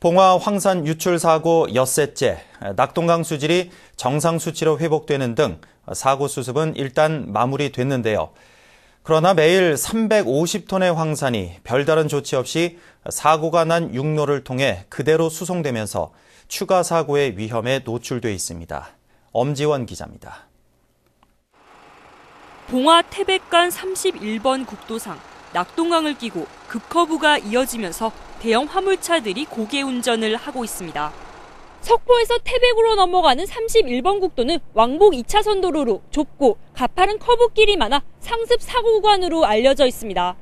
봉화 황산 유출 사고 엿새째, 낙동강 수질이 정상 수치로 회복되는 등 사고 수습은 일단 마무리됐는데요. 그러나 매일 350톤의 황산이 별다른 조치 없이 사고가 난 육로를 통해 그대로 수송되면서 추가 사고의 위험에 노출돼 있습니다. 엄지원 기자입니다. 봉화 태백간 31번 국도상 낙동강을 끼고 급커브가 이어지면서 대형 화물차들이 고개 운전을 하고 있습니다. 석포에서 태백으로 넘어가는 31번 국도는 왕복 2차선 도로로 좁고 가파른 커브길이 많아 상습 사고 구간으로 알려져 있습니다.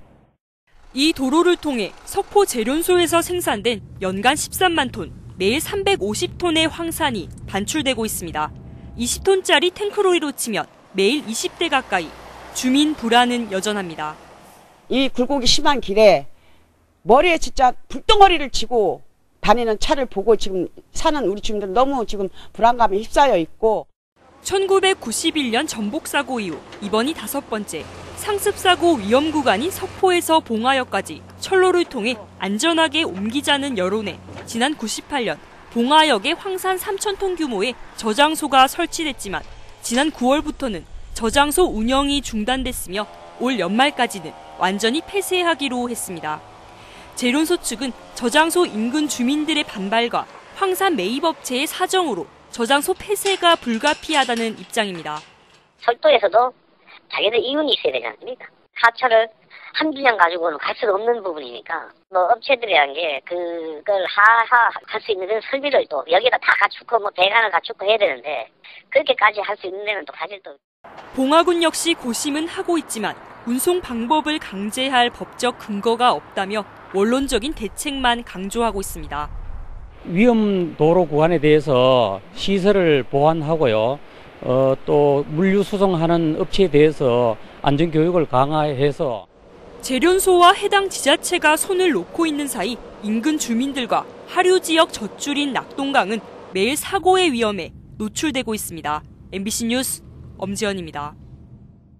이 도로를 통해 석포 재련소에서 생산된 연간 13만 톤, 매일 350톤의 황산이 반출되고 있습니다. 20톤짜리 탱크로리로 치면 매일 20대 가까이 주민 불안은 여전합니다. 이 굴곡이 심한 길에 머리에 진짜 불덩어리를 치고 다니는 차를 보고 지금 사는 우리 주민들 너무 지금 불안감에 휩싸여 있고 1991년 전복사고 이후 이번이 다섯 번째 상습사고 위험 구간인 석포에서 봉화역까지 철로를 통해 안전하게 옮기자는 여론에 지난 98년 봉화역에 황산 3천톤 규모의 저장소가 설치됐지만 지난 9월부터는 저장소 운영이 중단됐으며 올 연말까지는 완전히 폐쇄하기로 했습니다. 재론소 측은 저장소 인근 주민들의 반발과 황산 매입업체의 사정으로 저장소 폐쇄가 불가피하다는 입장입니다. 철도에서도 자기들 이윤이 있어야 되지 않습니까? 하차를 한두 장 가지고는 갈 수가 없는 부분이니까 뭐 업체들이란 게 그걸 하하 할 수 있는 설비를 또 여기다 다 갖추고 뭐 배관을 갖추고 해야 되는데 그렇게까지 할 수 있는 데는 또 사실 또 봉화군 역시 고심은 하고 있지만 운송 방법을 강제할 법적 근거가 없다며 원론적인 대책만 강조하고 있습니다. 위험 도로 구간에 대해서 시설을 보완하고요. 어, 또 물류 수송하는 업체에 대해서 안전 교육을 강화해서 재련소와 해당 지자체가 손을 놓고 있는 사이 인근 주민들과 하류 지역 젖줄인 낙동강은 매일 사고의 위험에 노출되고 있습니다. MBC 뉴스 엄지연입니다.